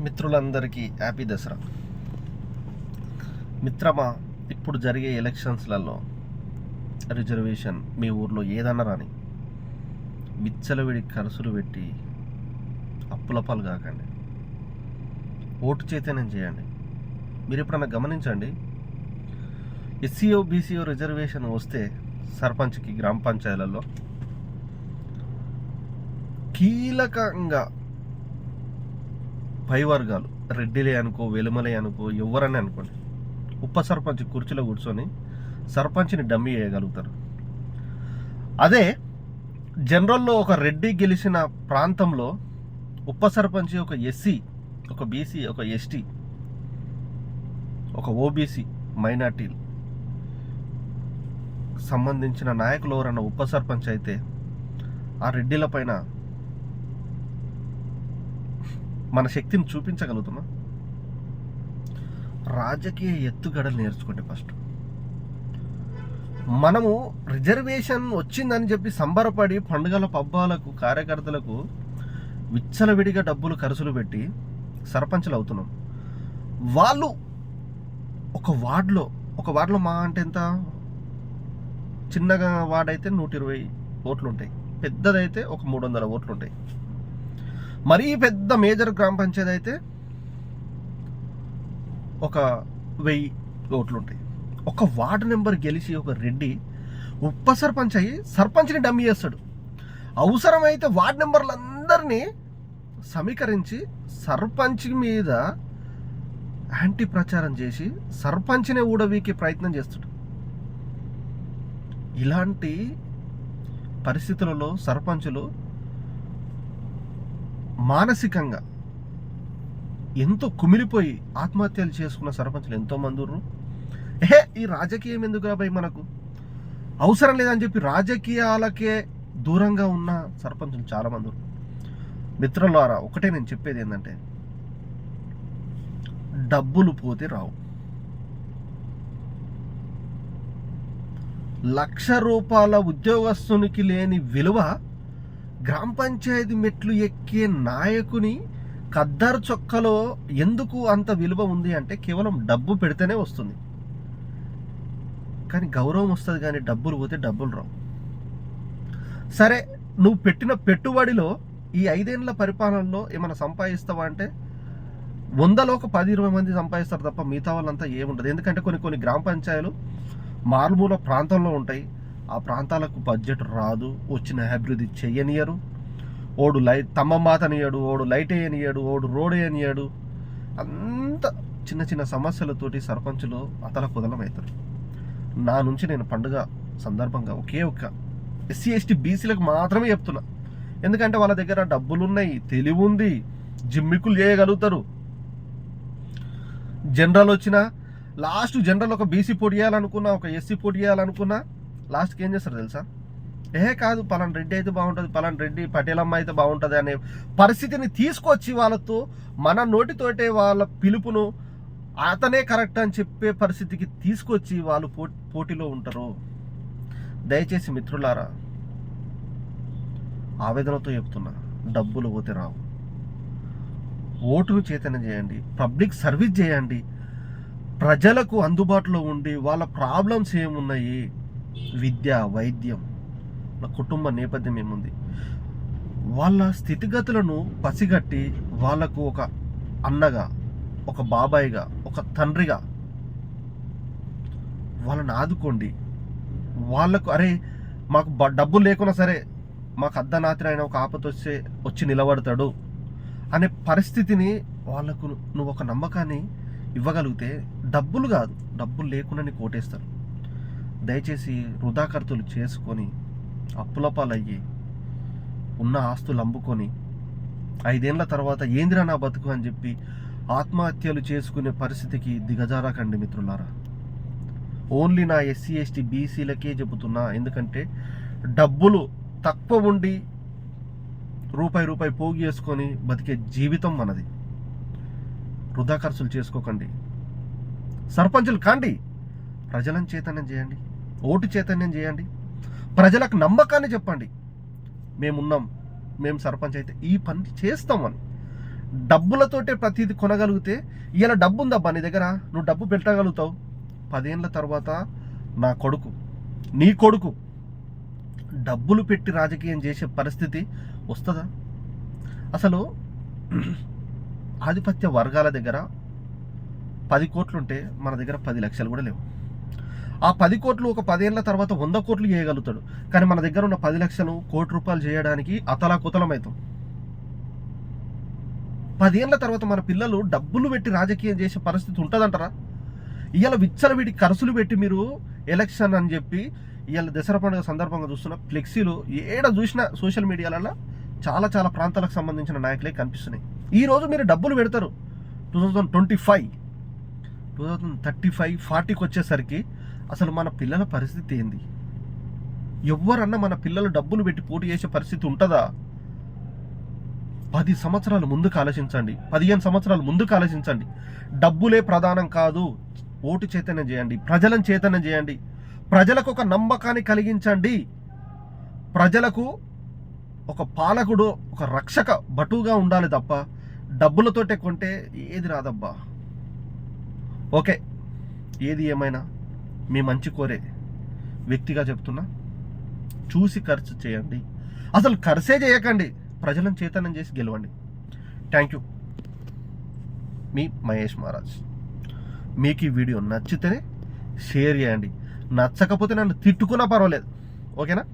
మిత్రులందరికీ హ్యాపీ దసరా. మిత్రమా ఇప్పుడు జరిగే ఎలక్షన్స్లలో రిజర్వేషన్ మీ ఊర్లో ఏదన్నా రాని విచ్చలవిడి ఖర్చులు పెట్టి అప్పుల పాలు కాకండి. ఓటు చైతన్యం చేయండి. మీరు ఎప్పుడన్నా గమనించండి? ఎస్సీఓ బీసీఓ రిజర్వేషన్ వస్తే సర్పంచ్కి గ్రామ పంచాయతీలలో కీలకంగా పై వర్గాలు రెడ్డిలే అనుకో వెలుమలే అనుకో ఎవరని అనుకోండి. ఉప సర్పంచ్ కుర్చీలో కూర్చొని సర్పంచ్ని డమ్మీ చేయగలుగుతారు అదే జనరల్లో ఒక రెడ్డి గెలిచిన ప్రాంతంలో ఉప సర్పంచ్ ఒక ఎస్సీ ఒక బీసీ ఒక ఎస్టీ ఒక ఓబీసీ మైనార్టీలు సంబంధించిన నాయకులు ఎవరన్నా ఉప సర్పంచ్ అయితే ఆ రెడ్డిల పైన మన శక్తిని చూపించగలుగుతామా రాజకీయ ఎత్తుగడలు నేర్చుకోండి ఫస్ట్. మనము రిజర్వేషన్ వచ్చిందని చెప్పి సంబరపడి పండుగల పబ్బాలకు కార్యకర్తలకు విచ్చలవిడిగా డబ్బులు ఖర్చులు పెట్టి సర్పంచులు అవుతున్నాం. వాళ్ళు ఒక వార్డులో ఒక వార్డులో మా అంటే ఎంత? చిన్నగా వార్డ్ అయితే నూట ఇరవై ఓట్లు ఉంటాయి పెద్దదైతే ఒక మూడు వందల ఓట్లు ఉంటాయి మరీ పెద్ద మేజర్ గ్రామ పంచాయతీ అయితే ఒక వెయ్యి ఓట్లు ఉంటాయి. ఒక వార్డు నెంబర్ గెలిచి ఒక రెడ్డి ఉప సర్పంచ్ అయ్యి సర్పంచ్ని డమ్మి చేస్తాడు. అవసరమైతే వార్డు నెంబర్లందరినీ సమీకరించి సర్పంచ్ మీద యాంటీ ప్రచారం చేసి సర్పంచ్నే ఊడవీకే ప్రయత్నం చేస్తాడు. ఇలాంటి పరిస్థితులలో సర్పంచులు మానసికంగా ఎంతో కుమిలిపోయి ఆత్మహత్యలు చేసుకున్న సర్పంచులు ఎంతో మంది ఏ ఈ రాజకీయం ఎందుకు రాబాయి మనకు? అవసరం లేదని చెప్పి రాజకీయాలకే దూరంగా ఉన్న సర్పంచులు చాలా మంది మిత్రులారా ఒకటే నేను చెప్పేది ఏంటంటే డబ్బులు పోతే రావు. లక్ష రూపాయల ఉద్యోగస్తునికి లేని విలువ గ్రామ పంచాయతీ మెట్లు ఎక్కే నాయకుని కద్దరు చొక్కలో ఎందుకు అంత విలువ ఉంది అంటే కేవలం డబ్బు పెడితేనే వస్తుంది. కానీ గౌరవం వస్తుంది కానీ డబ్బులు పోతే డబ్బులు రావు. సరే నువ్వు పెట్టిన పెట్టుబడిలో ఈ ఐదేళ్ళ పరిపాలనలో ఏమైనా సంపాదిస్తావా అంటే వందలో ఒక పది ఇరవై మంది సంపాదిస్తారు తప్ప మిగతా వాళ్ళంతా ఏముండదు. ఎందుకంటే కొన్ని కొన్ని గ్రామ పంచాయతీలు మారుమూల ప్రాంతంలో ఉంటాయి. ఆ ప్రాంతాలకు బడ్జెట్ రాదు వచ్చిన అభివృద్ధి చెయ్యనియరు. ఓడు లైట్ తమ్మ మాతనియడు ఓడు లైట్ వేయనియడు ఓడు రోడ్ వేయనియడు అంత చిన్న చిన్న సమస్యలతోటి సర్పంచులు అతల కుదలమవుతారు నా నుంచి నేను పండుగ సందర్భంగా ఒకే ఒక్క ఎస్సీ ఎస్టీ బీసీలకు మాత్రమే చెప్తున్నా. ఎందుకంటే వాళ్ళ దగ్గర డబ్బులు ఉన్నాయి తెలివి ఉంది జిమ్మికులు చేయగలుగుతారు. జనరల్ వచ్చినా లాస్ట్ జనరల్ ఒక బీసీ పోటీ చేయాలనుకున్నా ఒక ఎస్సీ పోటీ చేయాలనుకున్నా లాస్ట్కి ఏం చేస్తారు తెలుసా? ఏ కాదు పలాన్ రెడ్డి అయితే బాగుంటుంది పలాన్ రెడ్డి పటేలమ్మ అయితే బాగుంటుంది అనే పరిస్థితిని తీసుకొచ్చి వాళ్ళతో మన నోటితోటే వాళ్ళ పిలుపును అతనే కరెక్ట్ అని చెప్పే పరిస్థితికి తీసుకొచ్చి వాళ్ళు పో పోటీలో ఉంటారు. దయచేసి మిత్రులారా ఆవేదనతో చెప్తున్నా డబ్బులు పోతే రావు. ఓటును చైతన్యం చేయండి పబ్లిక్ సర్వీస్ చేయండి ప్రజలకు అందుబాటులో ఉండి వాళ్ళ ప్రాబ్లమ్స్ ఏమున్నాయి విద్య వైద్యం నా కుటుంబ నేపథ్యం ఏముంది? వాళ్ళ స్థితిగతులను పసిగట్టి వాళ్ళకు ఒక అన్నగా ఒక బాబాయిగా ఒక తండ్రిగా వాళ్ళని ఆదుకోండి. వాళ్ళకు అరే మాకు డబ్బు డబ్బులు లేకున్నా సరే మాకు అర్ధనాత్రి అయిన ఒక ఆపత వస్తే వచ్చి నిలబడతాడు అనే పరిస్థితిని వాళ్ళకు నువ్వు ఒక నమ్మకాన్ని ఇవ్వగలిగితే డబ్బులు కాదు డబ్బులు లేకుండా నీకు ఓటేస్తారు దయచేసి వృధా ఖర్చులు చేసుకొని అప్పుల పాలయ్యి ఉన్న ఆస్తులు అమ్ముకొని ఐదేళ్ళ తర్వాత ఏందిరా నా బతుకు అని చెప్పి ఆత్మహత్యలు చేసుకునే పరిస్థితికి దిగజారకండి మిత్రులారా. ఓన్లీ నా ఎస్సీ ఎస్టీ బీసీలకే చెబుతున్నా. ఎందుకంటే డబ్బులు తక్కువ ఉండి రూపాయి రూపాయి పోగు చేసుకొని బతికే జీవితం మనది. వృధా ఖర్చులు చేసుకోకండి. సర్పంచులు కాండి. ప్రజలను చైతన్యం చేయండి. ఓటు చైతన్యం చేయండి. ప్రజలకు నమ్మకాన్ని చెప్పండి. మేమున్నాం మేము సర్పంచ్ అయితే ఈ పని చేస్తామని డబ్బులతోటే ప్రతిదీ కొనగలిగితే ఇలా డబ్బు ఉందబ్బా నీ దగ్గర నువ్వు డబ్బు పెట్టగలుగుతావు. పదేళ్ళ తర్వాత నా కొడుకు నీ కొడుకు డబ్బులు పెట్టి రాజకీయం చేసే పరిస్థితి వస్తుందా? అసలు ఆధిపత్య వర్గాల దగ్గర పది కోట్లుంటే మన దగ్గర పది లక్షలు కూడా లేవు. ఆ పది కోట్లు ఒక పదేళ్ళ తర్వాత వంద కోట్లు చేయగలుగుతాడు కానీ మన దగ్గర ఉన్న పది లక్షలు కోటి రూపాయలు చేయడానికి అతలాకుతలమవుతాం పదేళ్ళ తర్వాత మన పిల్లలు డబ్బులు పెట్టి రాజకీయం చేసే పరిస్థితి ఉంటుందంటారా? ఇవాళ విచ్చలవిడి ఖర్చులు పెట్టి మీరు ఎలక్షన్ అని చెప్పి ఇవాళ దసరా పండుగ సందర్భంగా చూస్తున్న ఫ్లెక్సీలు ఏడ చూసినా సోషల్ మీడియాలలో చాలా చాలా ప్రాంతాలకు సంబంధించిన నాయకులే కనిపిస్తున్నాయి. ఈ రోజు మీరు డబ్బులు పెడతారు. Two thousand twenty five two thousand thirty five ఫార్టీకి వచ్చేసరికి అసలు మన పిల్లల పరిస్థితి ఏంది? ఎవరన్నా మన పిల్లలు డబ్బులు పెట్టి పోటీ చేసే పరిస్థితి ఉంటుందా? పది సంవత్సరాలు ముందుకు ఆలోచించండి. పదిహేను సంవత్సరాలు ముందుకు ఆలోచించండి. డబ్బులే ప్రధానం కాదు. ఓటు చైతన్యం చేయండి. ప్రజలను చైతన్యం చేయండి. ప్రజలకు ఒక నమ్మకాన్ని కలిగించండి. ప్రజలకు ఒక పాలకుడు ఒక రక్షక బటువుగా ఉండాలి తప్ప డబ్బులతోటే కొంటే ఏది రాదబ్బా? ఓకే. ఏది ఏమైనా? మీ మంచి కోరే వ్యక్తిగా చెప్తున్నా. చూసి ఖర్చు చేయండి. అసలు ఖర్చే చేయకండి. ప్రజలను చైతన్యం చేసి గెలవండి. థ్యాంక్ యూ మీ మహేష్ మహారాజ్. మీకు ఈ వీడియో నచ్చితేనే షేర్ చేయండి. నచ్చకపోతే నన్ను తిట్టుకున్నా పర్వాలేదు. ఓకేనా?